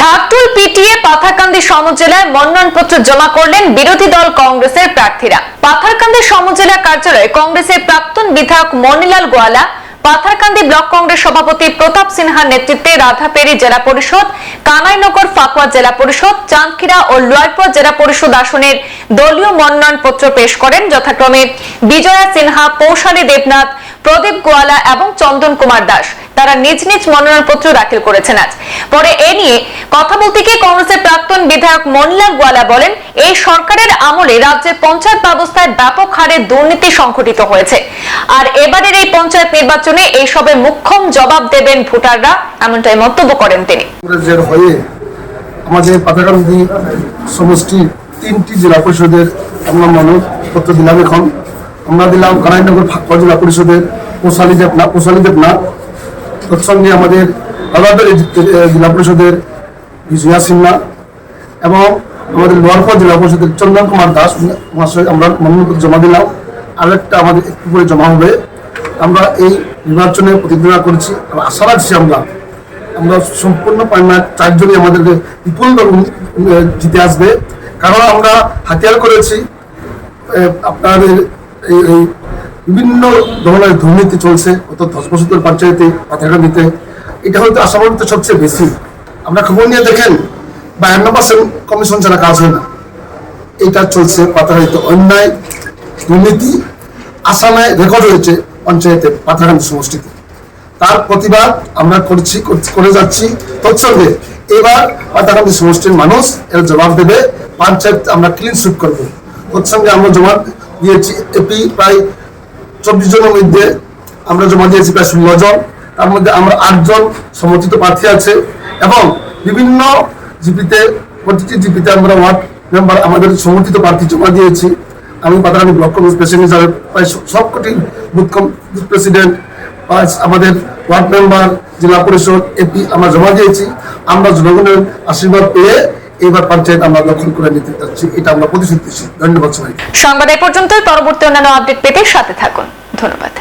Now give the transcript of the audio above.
ঢাকটুল পিটিয়ে পাথারকান্দি সমজেলায় মনোনয়নপত্র জমা করলেন বিরোধী দল কংগ্রেসের প্রার্থীরা। পাথারকান্দি সমজেলা কার্যালয়ে কংগ্রেসের প্রাক্তন বিধায়ক মনিলাল গোয়ালা, পাথারকান্দি ব্লক কংগ্রেস সভাপতি প্রতাপ সিনহার নেতৃত্বে রাধাপেরি জেলা পরিষদ, কানাইনগর ফাকুয়া জেলা পরিষদ, চাঁদখিরা ও লয়পুর জেলা পরিষদ আসনের দলীয় মনোনয়নপত্র পেশ করেন। যথাক্রমে বিজয়া সিনহা, পৌশালী দেবনাথ, প্রদীপ গোয়ালা এবং চন্দন কুমার দাস। তারা নিজ নিজ মনোনয়নপত্র দাখিল করেছেন আজ। পরে এ নিয়ে কথা বলতে গিয়ে কংগ্রেসের প্রাক্তন বিধায়ক মনিলাল গোয়ালা বলেন, এই সরকারের আমলে রাজ্যের পঞ্চায়েত ব্যবস্থায় ব্যাপক হারে দুর্নীতি সংঘটিত হয়েছে। আর এবারের এই পঞ্চায়েত নির্বাচনে এইসবের মুখ্যম জবাব দেবেন ভোটাররা, এমনটাই মন্তব্য করেন তিনি। আমাদের পাতাকান্দি সমষ্টি তিনটি জেলা পরিষদের আমরা মনোনয়নপত্র দিলাম এখন। আমরা দিলাম কানাইনগর ফাঁকুয়া জেলা পরিষদের পোষালি দেবনাথ পোষালি দেবনাথ তৎসঙ্গে আমাদের আলাদা জেলা পরিষদের বিজয়া সিনহা এবং আমাদের লোয়ারপুর জেলা পরিষদের চন্দন কুমার দাস মহাশয় আমরা মনোনয়নপত্র জমা দিলাম। আরেকটা আমাদের একটু করে জমা হবে। আমরা এই নির্বাচনে প্রতিদ্বন্দ্বিতা করছি। আশা রাখছি আমরা আমরা সম্পূর্ণ পাইনা চারজনই আমাদেরকে বিপুল জিতে আসবে। কারণ আমরা হাতিয়ার করেছি। আপনাদের এই বিভিন্ন ধরনের দুর্নীতি চলছে বছর ধরে পঞ্চায়েতে পাথারকান্দিতে এটা হয়তো আসামের সবচেয়ে বেশি। আমরা খবর নিয়ে দেখেন, বায়ান্ন পার্সেন্ট কমিশন ছাড়া কাজ হয় না। এটা চলছে পাথারকান্দিতে অন্যায়, দুর্নীতি, আসামে রেকর্ড হয়েছে পঞ্চায়েতে পাথারকান্দি সমষ্টিতে। তার প্রতিবাদ আমরা করছি করে যাচ্ছি। তৎসঙ্গে এবার পাতাকান্দি সমষ্টির মানুষ এর জবাব দেবে, পঞ্চায়েত আমরা ক্লিন সুইপ করব। তৎসঙ্গে আমরা জমা দিয়েছি এপি প্রায় চব্বিশ জনের মধ্যে আমরা জমা দিয়েছি প্রায় ষোলো জন। তার মধ্যে আমরা আটজন সমর্থিত প্রার্থী আছে এবং বিভিন্ন জিপিতে, প্রতিটি জিপিতে আমরা ওয়ার্ড মেম্বার আমাদের সমর্থিত প্রার্থী জমা দিয়েছি। আমি পাতাকান্দি ব্লক কংগ্রেস প্রেসিডেন্ট হিসাবে প্রায় সবকটি বুথ বুথ প্রেসিডেন্ট আমাদের ওয়ার্ড মেম্বার, জেলা পরিষদ, এপি আমরা জমা দিয়েছি। আমরা জনগণের আশীর্বাদ পেয়ে এবার পঞ্চায়েত আমরা দখল করে নিতে চাচ্ছি এটা আমরা প্রতিশ্রুতি ধন্যবাদ সবাই সংবাদ এ পর্যন্ত পরবর্তী অন্যান্য আপডেট পেতে সাথে থাকুন। ধন্যবাদ।